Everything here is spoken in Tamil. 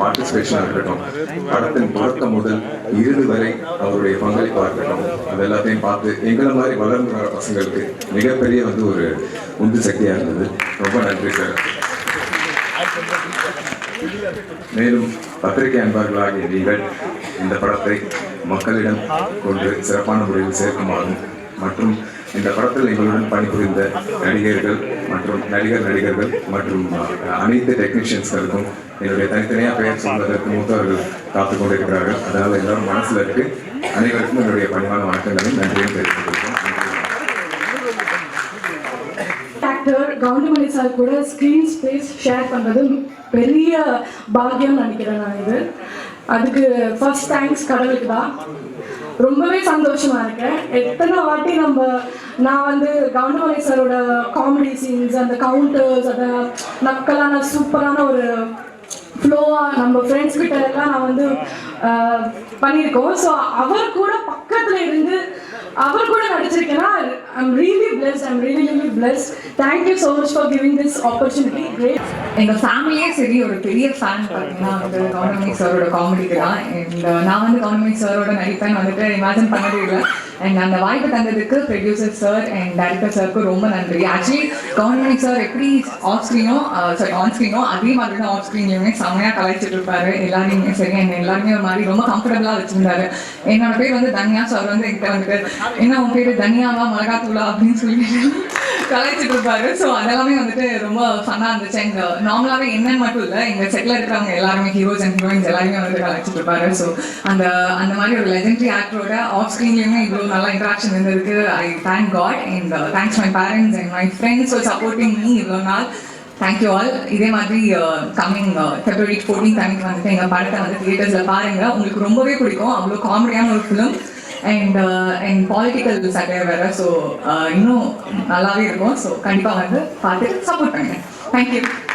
பார்ட்டிசிபேஷனாக இருக்கட்டும். படத்தின் தொடக்கம் முதல் இறுதி வரை அவருடைய பங்களிப்பாக இருக்கட்டும். அது எல்லாத்தையும் பார்த்து எங்களை மாதிரி வளர்ந்து வர பசங்களுக்கு மிகப்பெரிய வந்து ஒரு உந்து சக்தியாக இருந்தது. ரொம்ப நன்றி சார் மேலும் பத்திரிகை அன்பர்களாகிய நீங்கள் இந்த படத்தை மக்களிடம் கொண்டு சிறப்பான முறையில் சேர்க்குமாறும் மற்றும் இந்த படத்தில் எங்களுடன் பணிபுரிந்த நடிகர்கள் மற்றும் நடிகர் நடிகர்கள் மற்றும் அனைத்து டெக்னீஷியன்ஸ்களுக்கும் என்னுடைய தனித்தனியாக பெயர் சொல்வதற்கு மூத்தவர்கள் காத்துக் கொண்டிருக்கிறார்கள். அதாவது எல்லாரும் மனசில் இருக்கு. அனைவருக்கும் என்னுடைய பணிவான வணக்கங்களையும் நன்றியும் தெரிவித்துக் கொள்கிறோம் கவுண்டமணி சார் கூட ஸ்க்ரீன் ஸ்பேஸ் ஷேர் பண்ணுறது பெரிய பாக்கியம் நினைக்கிறேன் நான் இது. அதுக்கு ஃபர்ஸ்ட் தேங்க்ஸ் கடவுளுக்கு தான். ரொம்பவே சந்தோஷமா இருக்கேன் எத்தனை வாட்டி நம்ம நான் வந்து கவுண்டமலை சாரோட காமெடி சீன்ஸ் அந்த கவுண்டர்ஸ் அந்த நக்கலான சூப்பரான ஒரு ஃப்ளோவாக நம்ம ஃப்ரெண்ட்ஸ் கிட்ட எல்லாம் நான் வந்து பண்ணியிருக்கோம். ஸோ அவர் கூட பக்கத்தில் இருந்து அவர் கூட நடிச்சிருக்கேன்னா I'm really blessed I'm really really blessed thank you so much for giving this opportunity great எங்கள் ஃபேமிலியே சரி ஒரு பெரிய ஃபேன் பார்த்தீங்கன்னா வந்து கவுண்டமணி சாரோட காமெடிக்கு தான். அண்ட் uh, நான் வந்து கவுண்டமணி சாரோட நடிப்பேன். வந்துட்டு இமேஜின் பண்ணவே இல்லை. அண்ட் அந்த வாய்ப்பு தந்ததுக்கு ப்ரொடியூசர் சார் அண்ட் டேரக்டர் சாருக்கு ரொம்ப நன்றி. ஆக்சுவலி கவுண்டமணி சார் எப்படி ஆஃப் ஸ்க்ரீனோ சாரி ஆன் ஸ்க்ரீனோ அதே மாதிரி தான் ஆஃப் ஸ்க்ரீன்லையுமே செம்மையாக கலாய்ச்சிட்டு இருப்பாரு. எல்லாரையுமே சரி அண்ட் எல்லாருமே ஒரு மாதிரி ரொம்ப கம்ஃபர்டபுளாக வச்சிருந்தாரு. என்னோட பேர் வந்து தனியா. சார் வந்து என்கிட்ட வந்துட்டு என்ன உன் பேர்? தனியாவா? மிளகாத்தூளா அப்படின்னு சொல்லிட்டு கலாய்ச்சிட்டு இருப்பாரு ஸோ அதெல்லாமே வந்துட்டு ரொம்ப ஃபன்னாக இருந்துச்சு. அண்ட் நார்மலாகவே uh, என்னன்னு மட்டும் இல்லை எங்கள் செட்டில் இருக்கிறவங்க எல்லாருமே ஹீரோஸ் அண்ட் ஹீரோயின்ஸ் எல்லாருமே வந்துட்டு கலாய்ச்சிட்டு இருப்பாரு ஸோ அந்த அந்த மாதிரி ஒரு லெஜெண்டரி ஆக்டரோட ஆஃப் ஸ்க்ரீன்லேயுமே இவ்வளோ நல்லா இன்ட்ராக்ஷன் இருந்திருக்கு. I thank God and thanks my parents and my friends for supporting me இவ்வளோ நாள். தேங்க்யூ ஆல் இதே மாதிரி கம்மிங் ஃபெப்ரவரி ஃபோர்டீன் அன்னைக்கு வந்துட்டு எங்கள் படத்தை வந்து தியேட்டர்ஸில் பாருங்க. உங்களுக்கு ரொம்பவே பிடிக்கும். அவ்வளோ காமெடியான ஒரு ஃபிலிம் அண்ட் அண்ட் பாலிட்டிக்கல் சட்டையை வேற ஸோ uh, இன்னும் நல்லாவே இருக்கும். ஸோ கண்டிப்பாக வந்து பார்த்து சப்போர்ட் பண்ணுங்க. தேங்க்யூ